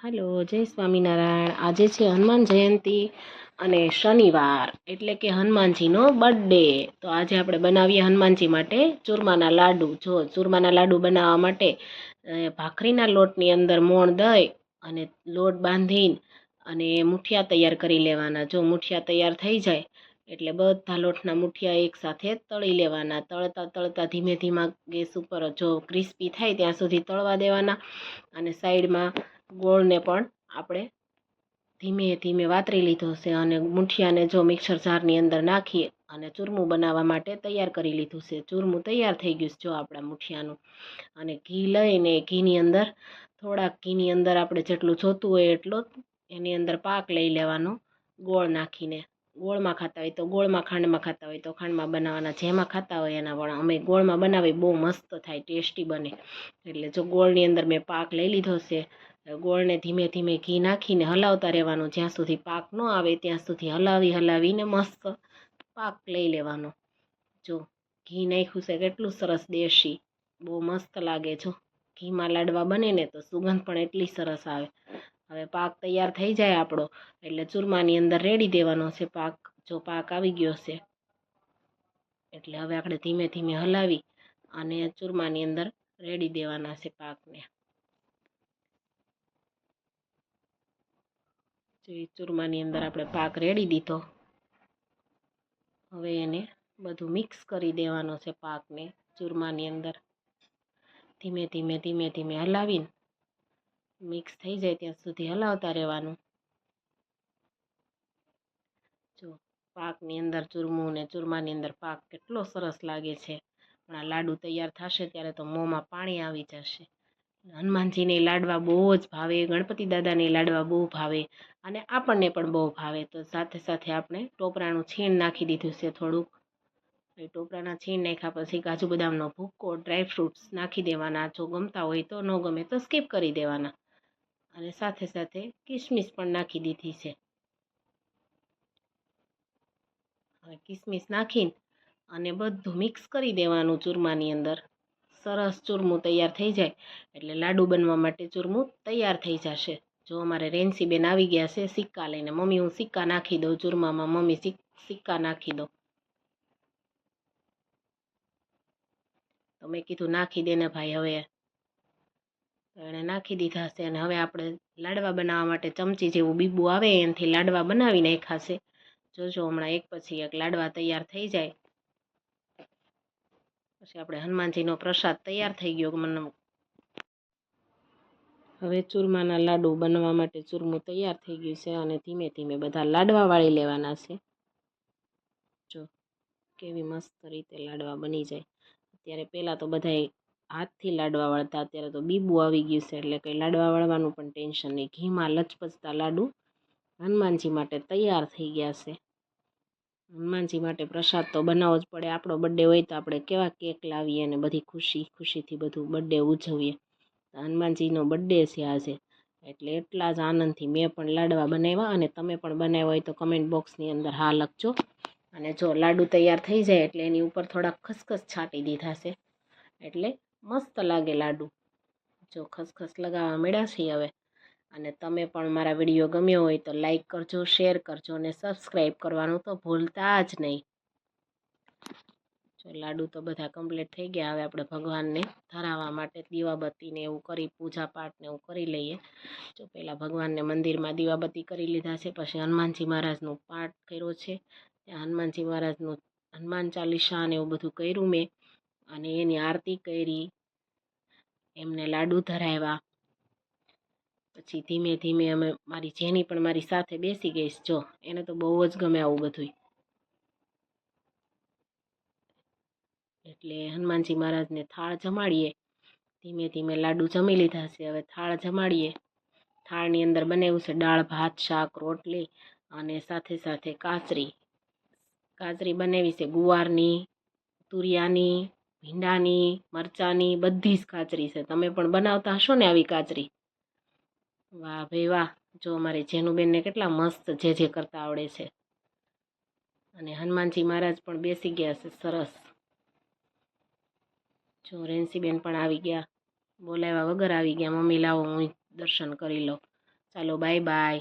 હાલો, જય સ્વામિનારાયણ. આજે છે હનુમાન જયંતી અને શનિવાર, એટલે કે હનુમાનજીનો બર્થડે તો આજે આપણે બનાવીએ હનુમાનજી માટે ચૂરમાના લાડુ. જો ચૂરમાના લાડુ બનાવવા માટે ભાખરીના લોટની અંદર મોણ દઈ અને લોટ બાંધીને અને મુઠિયા તૈયાર કરી લેવાના. જો મુઠિયા તૈયાર થઈ જાય, એટલે બધા લોટના મુઠિયા એકસાથે તળી લેવાના. તળતા તળતા ધીમે ધીમા ગેસ ઉપર જો ક્રિસ્પી થાય, ત્યાં સુધી તળવા દેવાના અને સાઈડમાં ગોળને પણ આપણે ધીમે ધીમે વાતરી લીધો છે અને મુઠિયાને જો મિક્સર જારની અંદર નાખી અને ચૂરમું બનાવવા માટે તૈયાર કરી લીધું છે. ચૂરમું તૈયાર થઈ ગયું છે જો આપણા મુઠિયાનું. અને ઘી લઈને ઘીની અંદર, થોડાક ઘીની અંદર આપણે જેટલું જોતું હોય એટલો એની અંદર પાક લઈ લેવાનો ગોળ નાખીને. ગોળમાં ખાતા હોય તો ગોળમાં, ખાંડમાં ખાતા હોય તો ખાંડમાં બનાવવાના. જેમાં ખાતા હોય એના પણ અમે ગોળમાં બનાવી બહુ મસ્ત થાય, ટેસ્ટી બને. એટલે જો ગોળની અંદર મેં પાક લઈ લીધો છે ગોળને ધીમે ધીમે ઘી નાખીને હલાવતા રહેવાનું. જ્યાં સુધી પાક ન આવે ત્યાં સુધી હલાવી હલાવીને મસ્ત પાક લઈ લેવાનો. જો ઘી નાખ્યું છે કેટલું સરસ દેશી, બહુ મસ્ત લાગે જો. ઘીમાં લાડવા બને ને તો સુગંધ પણ એટલી સરસ આવે. હવે પાક તૈયાર થઈ જાય આપણો, એટલે ચૂરમાની અંદર રેડી દેવાનો છે પાક. જો પાક આવી ગયો છે, એટલે હવે આપણે ધીમે ધીમે હલાવી અને ચૂરમાની અંદર રેડી દેવાના છે પાકને. જે ચૂરમાની અંદર આપણે પાક રેડી દીધો. હવે એને બધું મિક્સ કરી દેવાનો છે પાકને ચૂરમાની અંદર. ધીમે ધીમે ધીમે ધીમે હલાવીને મિક્સ થઈ જાય ત્યાં સુધી હલાવતા રહેવાનું. જો પાકની અંદર ચૂરમું ને ચૂરમાની અંદર પાક કેટલો સરસ લાગે છે. પણ આ લાડુ તૈયાર થશે ત્યારે તો મોંમાં પાણી આવી જશે. હનુમાનજીને લાડવા બહુ જ ભાવે, ગણપતિ દાદાને લાડવા બહુ ભાવે અને આપણને પણ બહુ ભાવે. તો સાથે સાથે આપણે ટોપરાનું છીણ નાખી દીધું છે થોડુંક. એ ટોપરાના છીણ નાખ્યા પછી કાજુ બદામનો ભૂક્કો, ડ્રાય ફ્રૂટ્સ નાખી દેવાના. જો ગમતા હોય તો ન ગમે તો સ્કીપ કરી દેવાના. અને સાથે સાથે કિસમિસ પણ નાખી દીધી છે. હવે કિસમિસ નાખીને અને બધું મિક્સ કરી દેવાનું ચૂરમાની અંદર. સરસ ચૂરમું તૈયાર થઈ જાય, એટલે લાડુ બનવા માટે ચૂરમું તૈયાર થઈ જશે. જો અમારે રેન્સીબેન આવી ગયા છે, સિક્કા લઈને. મમ્મી, હું સિક્કા નાખી દઉં ચૂરમામાં. મમ્મી, સિક, સિક્કા નાખી દો. તો મેં કીધું, નાખી દે ને ભાઈ હવે. એણે નાખી દીધા છે અને હવે આપણે લાડવા બનાવવા માટે ચમચી જેવું બીબું આવે, એનાથી લાડવા બનાવી નાખ્યા છે. જોજો હમણાં એક પછી એક લાડવા તૈયાર થઈ જાય. પછી આપણે હનુમાનજીનો પ્રસાદ તૈયાર થઈ ગયો મને હવે ચૂરમાના લાડુ બનવા માટે ચૂરમું તૈયાર થઈ ગયું છે અને ધીમે ધીમે બધા લાડવા વાળી લેવાના છે. જો કેવી મસ્ત રીતે લાડવા બની જાય. અત્યારે પહેલાં તો બધાએ હાથથી લાડવા વળતા, અત્યારે તો બીબું આવી ગયું છે એટલે કંઈ લાડવા વળવાનું પણ ટેન્શન નહીં. ઘીમાં લચપચતા લાડુ હનુમાનજી માટે તૈયાર થઈ ગયા છે. હનુમાનજી માટે પ્રસાદ તો બનાવવો જ પડે. આપણો બર્થડે હોય તો આપણે કેવા કેક લાવીએ અને બધી ખુશી, ખુશીથી બધું બર્થડે ઉજવીએ. હનુમાનજીનો બર્થડે છે આજે. એટલે એટલા જ આનંદથી મેં પણ લાડવા બનાવ્યા અને તમે પણ બનાવ્યા હોય તો કમેન્ટ બોક્સની અંદર હા લખજો. અને જો લાડુ તૈયાર થઈ જાય એટલે એની ઉપર થોડાક ખસખસ છાંટી દીધા છે. એટલે મસ્ત લાગે લાડુ. જો ખસખસ લગાવવા મળ્યા છીએ હવે. અને તમે પણ મારા વીડિયો ગમ્યો હોય તો લાઈક કરજો, શેર કરજો અને સબસ્ક્રાઈબ કરવાનું તો ભૂલતા જ નહીં. જો લાડુ તો બધા કમ્પ્લીટ થઈ ગયા, હવે આપણે ભગવાનને ધરાવવા માટે દીવાબત્તીને એવું કરી પૂજાપાઠને એવું કરી લઈએ. જો પહેલાં ભગવાનને મંદિરમાં દીવાબત્તી કરી લીધા છે, પછી હનુમાનજી મહારાજનું પાઠ કર્યો છે. ત્યાં હનુમાનજી મહારાજનું, હનુમાન ચાલીસા અને એવું બધું કર્યું મેં. અને એની આરતી કરી. એમને લાડુ ધરાવ્યા. પછી ધીમે ધીમે અમે મારી જેની પણ મારી સાથે બેસી ગઈ જો, એને તો બહુ જ ગમે આવું બધું એટલે હનુમાનજી મહારાજને થાળ જમાડીએ. ધીમે ધીમે લાડુ જમી લીધા છે, હવે થાળ જમાડીએ. થાળની અંદર બનાવ્યું છે દાળ, ભાત, શાક, રોટલી અને સાથે સાથે કાચરી કાચરી બનાવી છે ગુવારની, તુરિયાની, ભીંડાની, મરચાંની, બધી જ કાચરી છે. તમે પણ બનાવતા હશો ને આવી કાચરી વાહ, ભાઈ વાહ. જો અમારે જેનુબેનને કેટલા મસ્ત જે જે કરતા આવડે છે. અને હનુમાનજી મહારાજ પણ બેસી ગયા છે, સરસ. જો રેન્સીબેન પણ આવી ગયા. બોલાવ્યા વગર આવી ગયા. મમ્મી, લાવો, હું દર્શન કરી લઉં. ચાલો બાય બાય